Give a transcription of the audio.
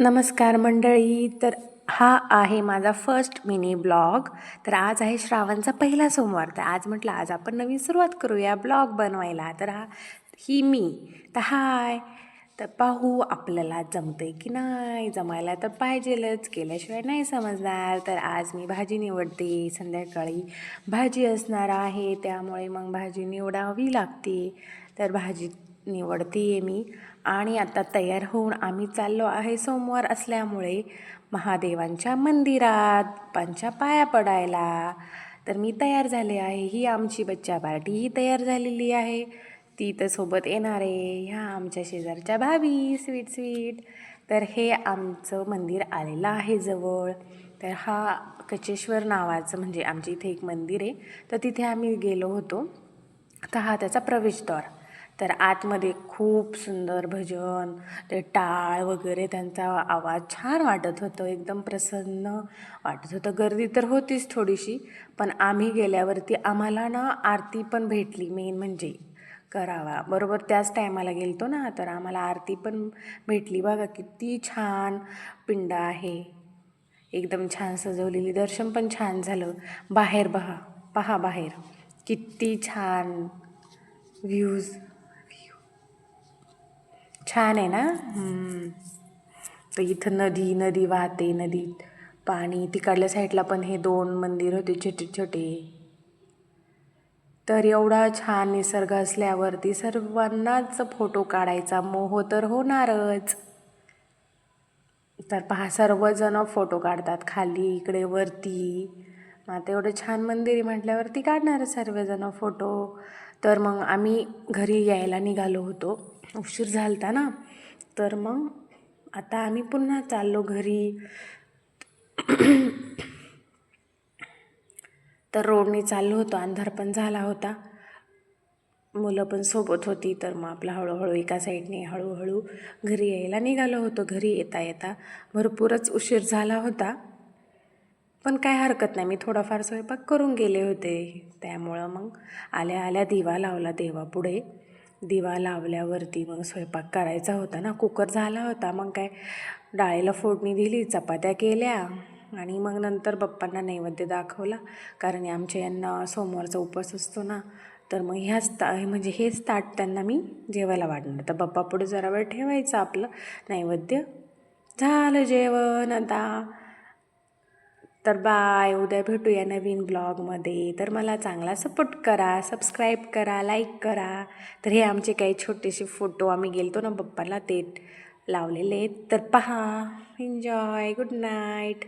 नमस्कार मंडळी तर हा आहे माझा फर्स्ट मिनी ब्लॉग तर आज आहे श्रावणचा पहिला सोमवार तर आज म्हटलं आज आपण नवीन सुरुवात करूया ब्लॉग बनवायला. तर हा ही मी. तर हाय. तर पाहू आपल्याला जमतंय की नाही? जमायला तर पाहिजेलच. केल्याशिवाय नाही समजणार. तर आज मी भाजी निवडते. संध्याकाळी भाजी असणार आहे त्यामुळे मग भाजी निवडावी लागते. तर भाजी निवडते मी. आणि आता तयार होऊन आम्ही चाललो आहे सोमवार असल्यामुळे महादेवांच्या मंदिरात पांच्या पाया पडायला. तर मी तयार झाले आहे. ही आमची बच्चा पार्टी ही तयार झालेली आहे. ती तर सोबत येणार आहे. ह्या आमच्या शेजारच्या भाभी स्वीट स्वीट. तर हे आमचं मंदिर आलेलं आहे जवळ. तर हा कचेश्वर नावाचं म्हणजे आमच्या इथे एक मंदिर आहे. तर तिथे आम्ही गेलो होतो. तर हा त्याचा प्रवेशद्वार. तर आतमध्ये खूप सुंदर भजन ते टाळ वगैरे त्यांचा आवाज छान वाटत होतं एकदम प्रसन्न वाटत होतं. गर्दी तर होतीच थोडीशी पण आम्ही गेल्यावरती आम्हाला ना आरती पण भेटली मेन म्हणजे करावा. बरोबर त्याच टायमाला गेलतो ना तर आम्हाला आरती पण भेटली. बघा किती छान पिंड आहे. एकदम छान सजवलेली दर्शन पण छान झालं. बाहेर पहा पहा बाहेर. किती छान व्ह्यूज. छान आहे ना? तर इथं नदी नदी वाहते नदीत पाणी. तिकडल्या साईडला पण हे दोन मंदिर होते छोटे छोटे तर एवढा छान निसर्ग असल्यावरती सर्वांनाच फोटो काढायचा मोह तर होणारच. तर पहा सर्वजण फोटो काढतात खाली इकडे वरती. मग आता एवढं छान मंदिर म्हटल्यावरती काढणार सर्वजण फोटो. तर मग आम्ही घरी यायला निघालो होतो. उशीर झालता ना. तर मग आता आम्ही पुन्हा चाललो घरी. तर रोडने चाललो होतो. अंधार पण झाला होता. मुलं पण सोबत होती. तर मग आपला हळूहळू एका साईडने हळूहळू घरी यायला निघालो होतो. घरी येता येता भरपूरच उशीर झाला होता. पण काय हरकत नाही. मी थोडाफार स्वयंपाक करून गेले होते. त्यामुळं मग आल्या आल्या दिवा लावला देवापुढे. दिवा लावल्यावरती मग स्वयंपाक करायचा होता ना. कुकर झाला होता. मग काय डाळीला फोडणी दिली चपात्या केल्या आणि मग नंतर बाप्पांना नैवेद्य दाखवला. कारण आमच्या यांना सोमवारचा उपवास असतो ना. तर मग ह्याच ता म्हणजे हेच ताट त्यांना मी जेवायला वाढणार. तर बाप्पा पुढे जरा वेळ ठेवायचं आपलं. नैवेद्य. झालं जेवण आता. तर बाय उद्या भेटूया नवीन ब्लॉगमध्ये. तर मला चांगला सपोर्ट करा सबस्क्राईब करा लाईक करा. तर हे आमचे काही छोटेसे फोटो आम्ही गेलतो ना बप्पाला ते लावलेले तर पहा एन्जॉय गुड नाईट